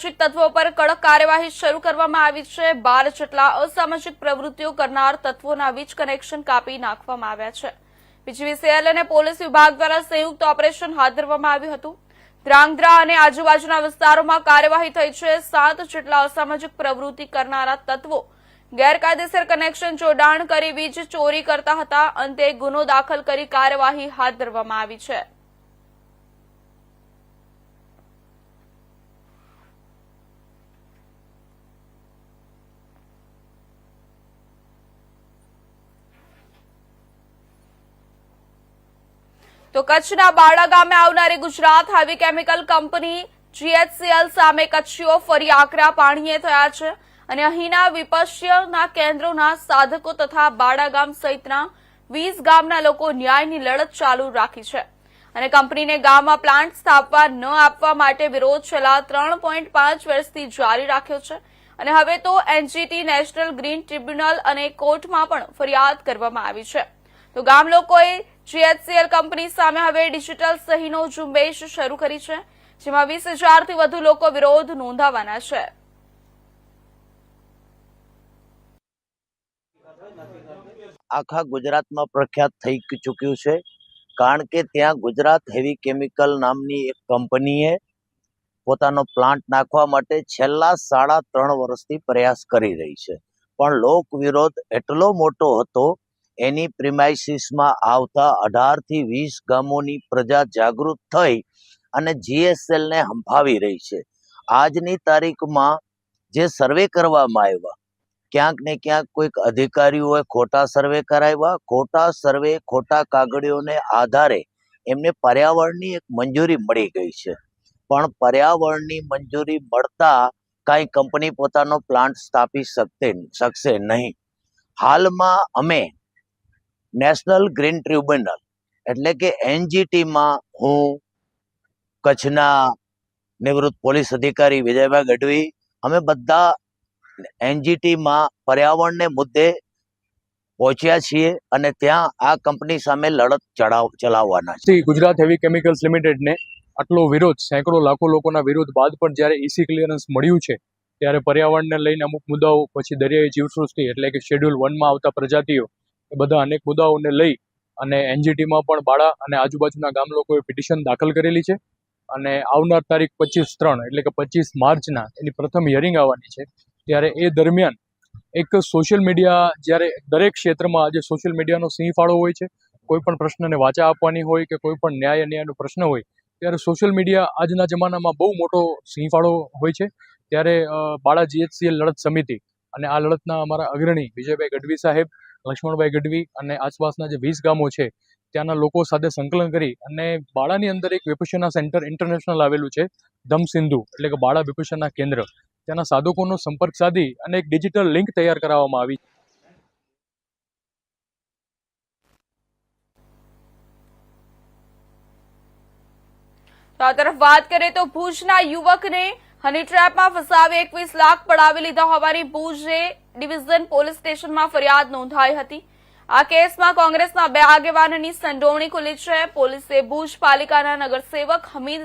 અસામાજિક તત્વો પર કડક કાર્યવાહી શરૂ કરવામાં આવી છે. બાર જેટલા અસામાજિક પ્રવૃત્તિઓ કરનાર તત્વોના વીજ કનેક્શન કાપી નાખવામાં આવ્યા છે. પીજીવીસીએલ અને પોલીસ વિભાગ દ્વારા સંયુક્ત ઓપરેશન હાથ ધરવામાં આવ્યું હતું. ધ્રાંગધ્રા અને આજુબાજુના વિસ્તારોમાં કાર્યવાહી થઈ છે. સાત જેટલા અસામાજિક પ્રવૃત્તિ કરનારા તત્વો ગેરકાયદેસર કનેક્શન જોડાણ કરી વીજ ચોરી કરતા હતા. અંતે ગુનો દાખલ કરી કાર્યવાહી હાથ ધરવામાં આવી છે. તો કચ્છના બાળા ગામે આવનારી Gujarat highway chemical company GHCL સામે કચ્છીઓ ફરી આકરા પાણીએ થયા છે અને અહીંના વિપક્ષના કેન્દ્રોના સાધકો તથા બાળા ગામ સહિતના વીસ ગામના લોકો ન્યાયની લડત ચાલુ રાખી છે. અને કંપનીને ગામમાં પ્લાન્ટ સ્થાપવા ન આપવા માટે વિરોધ છેલ્લા ત્રણ પોઈન્ટ પાંચ વર્ષથી જારી રાખ્યો છે. અને હવે તો એનજીટી નેશનલ ગ્રીન ટ્રિબ્યુનલ અને કોર્ટમાં પણ ફરિયાદ કરવામાં આવી છે. તો ગામ લોકોએ જીએચસીએલ કંપની સામે હવે ડિજિટલ સહીનો ઝુંબેશ શરૂ કરી છે, જેમાં વીસ હજારથી વધુ લોકો વિરોધ નોંધાવાના છે. આખા ગુજરાતમાં પ્રખ્યાત થઈ ચૂક્યું છે, કારણ કે ત્યાં ગુજરાત હેવી કેમિકલ નામની એક કંપનીએ પોતાનો પ્લાન્ટ નાખવા માટે છેલ્લા સાડા ત્રણ વર્ષથી પ્રયાસ કરી રહી છે. પણ લોક વિરોધ એટલો મોટો હતો એની પ્રિમાઇસીસમાં આવતા અઢારથી વીસ ગામોની પ્રજા જાગૃત થઈ અને જીએસએલને હંફાવી રહી છે. આજની તારીખમાં જે સર્વે કરવામાં આવ્યા, ક્યાંક ને ક્યાંક કોઈક અધિકારીઓએ ખોટા સર્વે કરાવ્યા. ખોટા સર્વે, ખોટા કાગળીઓને આધારે એમને પર્યાવરણની એક મંજૂરી મળી ગઈ છે. પણ પર્યાવરણની મંજૂરી મળતા કાંઈ કંપની પોતાનો પ્લાન્ટ સ્થાપી શકતે શકશે નહીં. હાલમાં અમે નેશનલ ગ્રીન ટ્રિબ્યુનલ એટલે કે એનજીટીમાં હું કચ્છના નિવૃત્ત પોલીસ અધિકારી વિજયભાઈ ગઢવી, અમે બધા એનજીટીમાં પર્યાવરણને મુદ્દે પહોંચ્યા છીએ અને ત્યાં આ કંપની સામે લડત ચડાવ, ચલાવવાના છે. ગુજરાત હેવી કેમિકલ્સ લિમિટેડને આટલો વિરોધ, સેંકડો લાખો લોકોના વિરોધ બાદ પણ જ્યારે ઈસી ક્લિયરન્સ મળ્યું છે, ત્યારે પર્યાવરણને લઈને અમુક મુદ્દાઓ પછી દરિયાઈ જીવસૃષ્ટિ એટલે કે શેડ્યુલ વનમાં આવતા પ્રજાતિઓ એ બધા અનેક મુદ્દાઓને લઈ અને એનજીટીમાં પણ બાળા અને આજુબાજુના ગામ લોકોએ પિટિશન દાખલ કરેલી છે. અને આવનાર તારીખ પચીસ ત્રણ એટલે કે પચીસ માર્ચના એની પ્રથમ હિયરિંગ આવવાની છે. ત્યારે એ દરમિયાન એક સોશિયલ મીડિયા જ્યારે દરેક ક્ષેત્રમાં આજે સોશિયલ મીડિયાનો સિંહ ફાળો હોય છે, કોઈ પણ પ્રશ્નને વાચા આપવાની હોય કે કોઈ પણ ન્યાય અન્યાયનો પ્રશ્ન હોય, ત્યારે સોશિયલ મીડિયા આજના જમાનામાં બહુ મોટો સિંહ ફાળો હોય છે. ત્યારે બાળા જીએચસીએલ લડત સમિતિ અને આ લડતના અમારા અગ્રણી વિજયભાઈ ગઢવી સાહેબ લક્ષ્મણભાઈ ગઢવી અને આસપાસના જે વીસ ગામો છે, ત્યાંના લોકો સાથે સંકલન કરી અને બાળાની અંદર એક વિપુષના સેન્ટર ઇન્ટરનેશનલ આવેલું છે, ધમ સિંધુ, એટલે કે બાળા વિપુષના કેન્દ્ર. ત્યાંના સાધકોનો સંપર્ક સાધી અને એક ડિજિટલ લિંક તૈયાર કરાવવામાં આવી. તો આ તરફ વાત કરીએ તો ભુજના યુવકને હની ટ્રેપમાં ફસાવી એકવીસ લાખ પડાવી લીધા હોવાની ભુજે ડિવિઝન પોલીસ સ્ટેશનમાં ફરિયાદ નોંધાઈ હતી. આ કેસમાં કોંગ્રેસના બે આગેવાનની સંડોવણી ખુલી છે. પોલીસે ભુજ પાલિકાના નગરસેવક હમીદ